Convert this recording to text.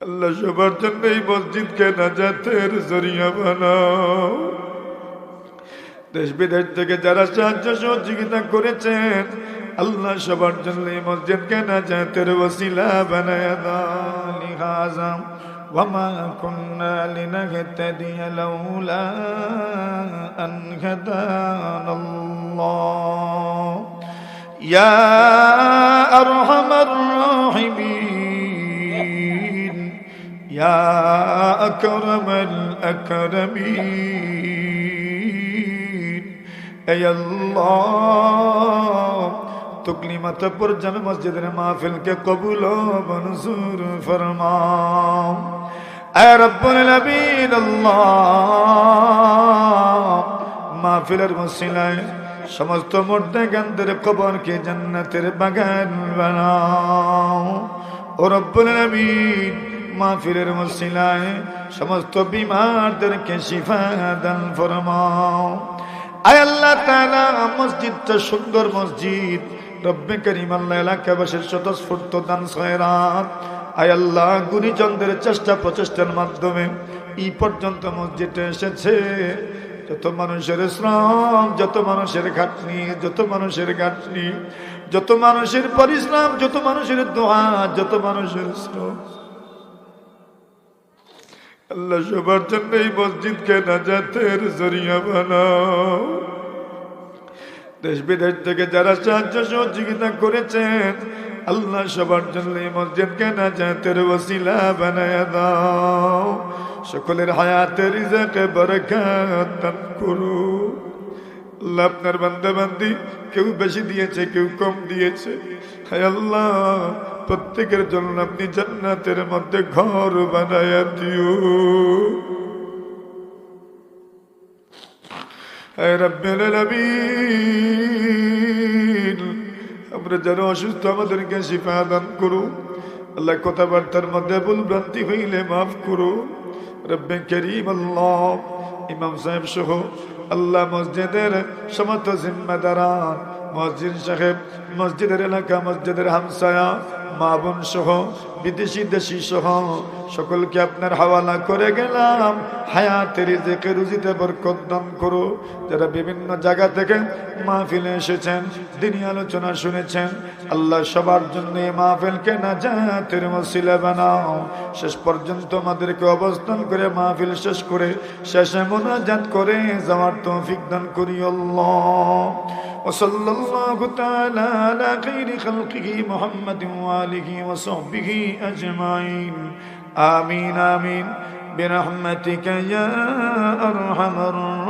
আল্লাহ সবার জন্য এই মসজিদকে নাজাতের জরিয়া বানাও দেশ বিদেশ থেকে যারা সাহায্য সহযোগিতা করেছেন আল্লাহ সবার জন্য এই মসজিদকে নাজাতের ওসিলা বানায় দাও লিহাজা وما كنا لنهتدي لولا أن هدانا الله يا أرحم يا أكرم الأكرمين أي الله তকলিমাত পর জন মসজিদের মাহফিলকে কবুল ও মনজুর ফরমাও আয় রব্বুল আলামিন আল্লাহ মাহফিলের মসিলায় সমস্ত মোর্দে গান্ধের কবরকে জান্নাতের বাগান বানাও ও রব্বুল আলামিন মাহফিলের মসিলায় সমস্ত বিমারদেরকে শিফা দান ফরমাও। আয় আল্লাহ তাআলা মসজিদটা সুন্দর মসজিদ। রব্বে করিম আল্লাহ এলাকাবাসীর স্বতঃস্ফূর্ত দান সয়রাত আয় আল্লাহ, গুণীজনদের চেষ্টা প্রচেষ্টার মাধ্যমে এই পর্যন্ত মসজিদে এসেছে। যত মানুষের শ্রম, যত মানুষের খাটনি, যত মানুষের খাটনি যত মানুষের পরিশ্রম, যত মানুষের দোয়া, যত মানুষের শ্রম। আল্লাহ সবার জন্য এই মসজিদকে নাজাতের জরিয়া বানাও। দেশ বিদেশ থেকে যারা সাহায্য সহযোগিতা করেছেন, আল্লাহ সবার জন্য এই মসজিদকে নাজাতের ওসিলা বানায় দাও। সকলের হায়াতের রিজাকে বরকত করু। আল্লাহ আপনার বান্দা বান্দি কেউ বেশি দিয়েছে, কেউ কম দিয়েছে। হায় আল্লাহ প্রত্যেকের জন্য আপনি জান্নাতের মধ্যে ঘর বানায়া দিও। আমরা যারা অসুস্থ আমাদেরকে শিফা দান করু আল্লাহ কথাবার্তার মধ্যে ভুল ভ্রান্তি হইলে মাফ করু রব্বে করিম আল্লাহ, ইমাম সাহেব সহ আল্লাহ মসজিদের সমস্ত জিম্মাদারান মসজিদ সাহেব, মসজিদের এলাকা, মসজিদের হামসায়া, মা বোন সহ, বিদেশি, দেশি সহ, সকলকে আপনার হাওয়ালা করে গেলাম। হায়াতের রিজেকে রুজিতে বরকত করো। যারা বিভিন্ন জায়গা থেকে মাহফিলে এসেছেন, দিনী আলোচনা শুনেছেন, আল্লাহ সবার জন্য এই মাহফিলকে না জাতের মসিলা বানাও। শেষ পর্যন্ত আমাদেরকে অবস্থান করে মাহফিল শেষ করে, শেষে মোনাজাত করে যাওয়ার তৌফিক দান করি আল্লাহ। وصلى الله تعالى على خير خلقه محمد وآله وصحبه أجمعين. آمين آمين. برحمتك يا أرحم الراحمين.